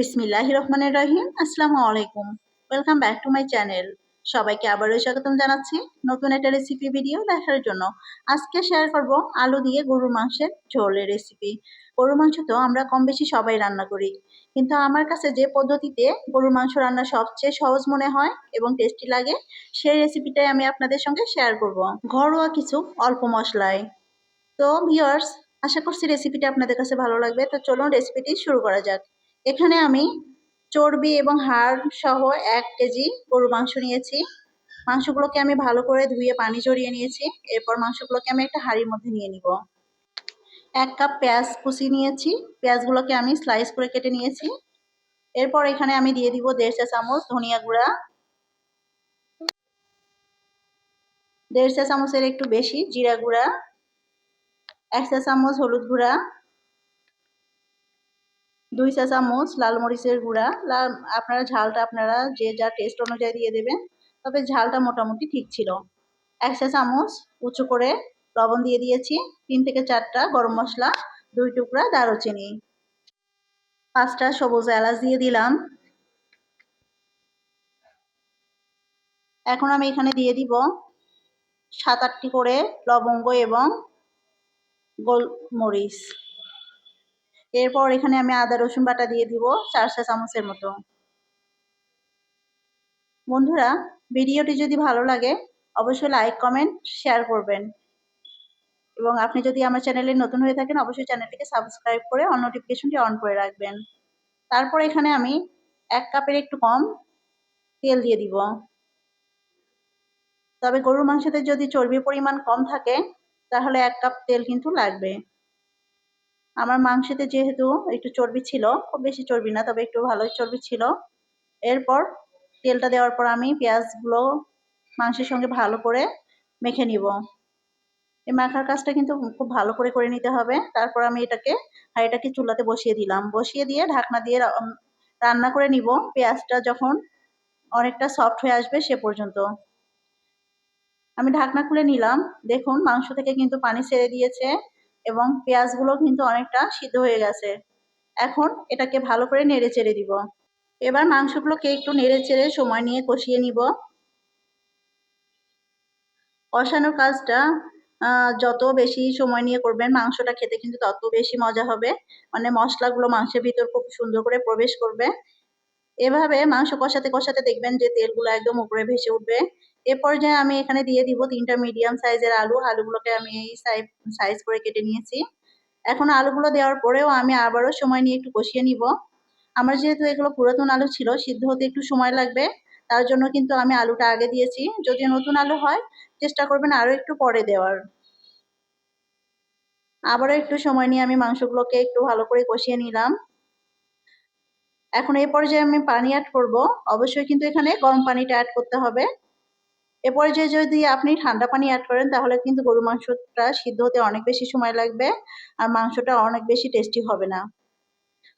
বিসমিল্লাহ রহমানের রহিম, আসসালামু আলাইকুম। Welcome back to my channel সবাইকে আবারও স্বাগতম জানাচ্ছি নতুন একটা রেসিপি ভিডিও দেখার জন্য। আজকে শেয়ার করব আলু দিয়ে গরুর মাংসের ঝোলের রেসিপি গরুর মাংস তো আমরা কম বেশি সবাই রান্না করি। কিন্তু আমার কাছে যে পদ্ধতিতে গরুর মাংস রান্না সবচেয়ে সহজ মনে হয় এবং টেস্টি লাগে, সেই রেসিপিটাই আমি আপনাদের সঙ্গে শেয়ার করব। ঘরোয়া কিছু অল্প মশলায়। তো ভিওর্স আশা করছি রেসিপিটা আপনাদের কাছে ভালো লাগবে। তো চলুন রেসিপিটি শুরু করা যাক। এখানে আমি চর্বি এবং হাড় সহ এক কেজি গরু মাংস নিয়েছি। মাংসগুলোকে আমি ভালো করে ধুয়ে পানি জড়িয়ে নিয়েছি। এরপর মাংসগুলোকে আমি একটা হাঁড়ির মধ্যে নিয়ে নিব। এক কাপ পেঁয়াজ কুচি নিয়েছি। পেঁয়াজগুলোকে আমি স্লাইস করে কেটে নিয়েছি। এরপর এখানে আমি দিয়ে দিব দেড় চা চামচ ধনিয়া গুঁড়া। দেড় চা চামচের একটু বেশি জিরা গুঁড়া। এক চা চামচ হলুদ গুঁড়া। দুই চা চামচ লাল মরিচের গুঁড়া। লাল আপনারা ঝালটা আপনারা যে যা টেস্ট অনুযায়ী দিয়ে দেবেন, তবে ঝালটা মোটামুটি ঠিক ছিল। এক চা চামচ উঁচু করে লবণ দিয়ে দিয়েছি, তিন থেকে চারটা গরম মশলা, দুই টুকরা দারুচিনি। পাঁচটা সবুজ এলাচ দিয়ে দিলাম। এখন আমি এখানে দিয়ে দিব সাত আটটি করে লবঙ্গ এবং গোলমরিচ। এরপর এখানে আমি আদা, রসুন বাটা দিয়ে দিব চার চা চামচের মতো। বন্ধুরা, ভিডিওটি যদি ভালো লাগে, অবশ্যই লাইক, কমেন্ট, শেয়ার করবেন। এবং আপনি যদি আমার চ্যানেলে নতুন হয়ে থাকেন, অবশ্যই চ্যানেলটিকে সাবস্ক্রাইব করে অন নোটিফিকেশনটি অন করে রাখবেন। তারপর এখানে আমি এক কাপের একটু কম তেল দিয়ে দিব। তবে গরুর মাংসতে যদি চর্বির পরিমাণ কম থাকে, তাহলে এক কাপ তেল কিন্তু লাগবে। আমার মাংসতে যেহেতু একটু চর্বি ছিল, খুব বেশি চর্বি না, তবে একটু ভালোই চর্বি ছিল। এরপর তেলটা দেওয়ার পর আমি পেঁয়াজগুলো মাংসের সঙ্গে ভালো করে মেখে নিব। এই মাখার কাজটা কিন্তু খুব ভালো করে করে নিতে হবে। তারপর আমি এটাকে হাঁড়িটাকে চুলাতে বসিয়ে দিলাম। বসিয়ে দিয়ে ঢাকনা দিয়ে রান্না করে নিব। পেঁয়াজটা যখন অনেকটা সফট হয়ে আসবে সে পর্যন্ত। আমি ঢাকনা খুলে নিলাম। দেখুন, মাংস থেকে কিন্তু পানি ছেড়ে দিয়েছে। এবং পেঁয়াজগুলো কিন্তু অনেকটা সিদ্ধ হয়ে গেছে। এখন এটাকে ভালো করে নেড়ে চেড়ে দিব। এবার মাংসগুলোকে একটু নেড়ে চেড়ে সময় নিয়ে কষিয়ে নিব। কষানোর কাজটা যত বেশি সময় নিয়ে করবেন মাংসটা খেতে কিন্তু তত বেশি মজা হবে। মানে মশলাগুলো মাংসের ভিতর খুব সুন্দর করে প্রবেশ করবে। এভাবে মাংস কষাতে কষাতে দেখবেন যে তেলগুলো একদম উপরে ভেসে উঠবে। এ পর্যায়ে আমি এখানে দিয়ে দিব তিনটা মিডিয়াম সাইজের আলু। আলুগুলোকে আমি এই সাইজ করে কেটে নিয়েছি। এখন আলুগুলো দেওয়ার পরেও আমি আবারও সময় নিয়ে একটু কষিয়ে নিব। আমার যেহেতু এগুলো পুরাতন আলু ছিল, সিদ্ধ হতে একটু সময় লাগবে, তার জন্য কিন্তু আমি আলুটা আগে দিয়েছি। যদি নতুন আলু হয়, চেষ্টা করবেন আরও একটু পরে দেওয়ার। আবারও একটু সময় নিয়ে আমি মাংসগুলোকে একটু ভালো করে কষিয়ে নিলাম। এখন এই পর্যায়ে আমি পানি অ্যাড করব। অবশ্যই কিন্তু এখানে গরম পানিটা অ্যাড করতে হবে। এ পর্যায়ে যদি আপনি ঠান্ডা পানি অ্যাড করেন, তাহলে কিন্তু গরু মাংসটা সিদ্ধ হতে অনেক বেশি সময় লাগবে আর মাংসটা অনেক বেশি টেস্টি হবে না।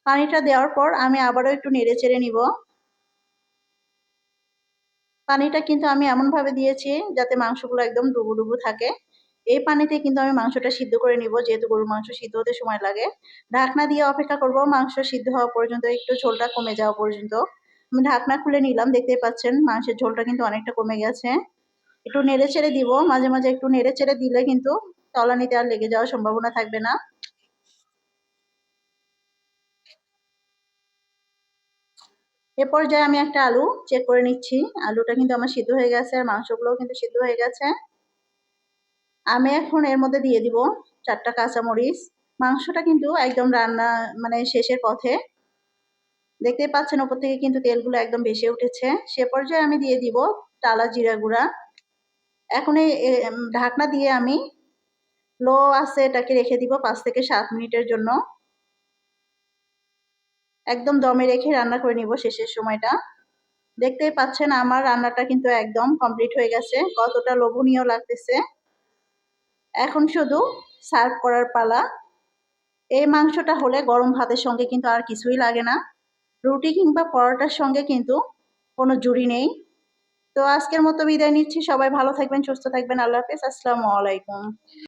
পানিটা দেওয়ার পর আমি আবারও একটু নেড়ে চেড়ে নিব। পানিটা কিন্তু আমি এমনভাবে দিয়েছি যাতে মাংসগুলো একদম ডুবু ডুবু থাকে। এই পানিতে কিন্তু আমি মাংসটা সিদ্ধ করে নিব, যেহেতু গরুর মাংস সিদ্ধ হতে সময় লাগে। ঢাকনা দিয়ে অপেক্ষা করব, মাংস সিদ্ধ হওয়া পর্যন্ত, একটু ঝোলটা কমে যাওয়া পর্যন্ত। আমি ঢাকনা খুলে নিলাম, দেখতেই পাচ্ছেন মাংসের ঝোলটা কিন্তু অনেকটা কমে গেছে। একটু নেড়ে ছেড়ে দিব, মাঝে মাঝে একটু নেড়ে ছেড়ে দিলে কিন্তু তলানিতে আর লেগে যাওয়ার সম্ভাবনা থাকবে না। এ পর্যায়ে আমি একটা আলু চেক করে নিচ্ছি। আলুটা কিন্তু আমার সিদ্ধ হয়ে গেছে, আর মাংসগুলোও কিন্তু সিদ্ধ হয়ে গেছে। আমি এখন এর মধ্যে দিয়ে দিব চারটা কাঁচামরিচ। মাংসটা কিন্তু একদম রান্না মানে শেষের পথে। দেখতেই পাচ্ছেন ওপর থেকে কিন্তু তেলগুলো একদম ভেসে উঠেছে। সে পর্যায়ে আমি দিয়ে দিব টালা জিরা গুঁড়া। এখন এই ঢাকনা দিয়ে আমি লো আছে এটাকে রেখে দিব পাঁচ থেকে সাত মিনিটের জন্য। একদম দমে রেখে রান্না করে নিব শেষের সময়টা। দেখতেই পাচ্ছেন আমার রান্নাটা কিন্তু একদম কমপ্লিট হয়ে গেছে। কতটা লোভনীয় লাগতেছে। এখন শুধু সার্ভ করার পালা। এই মাংসটা হলে গরম ভাতের সঙ্গে কিন্তু আর কিছুই লাগে না। রুটি কিংবা পরোটার সঙ্গে কিন্তু কোনো জুড়ি নেই। তো আজকের মতো বিদায় নিচ্ছি। সবাই ভালো থাকবেন, সুস্থ থাকবেন। আল্লাহ হাফেজ। আসসালামু আলাইকুম।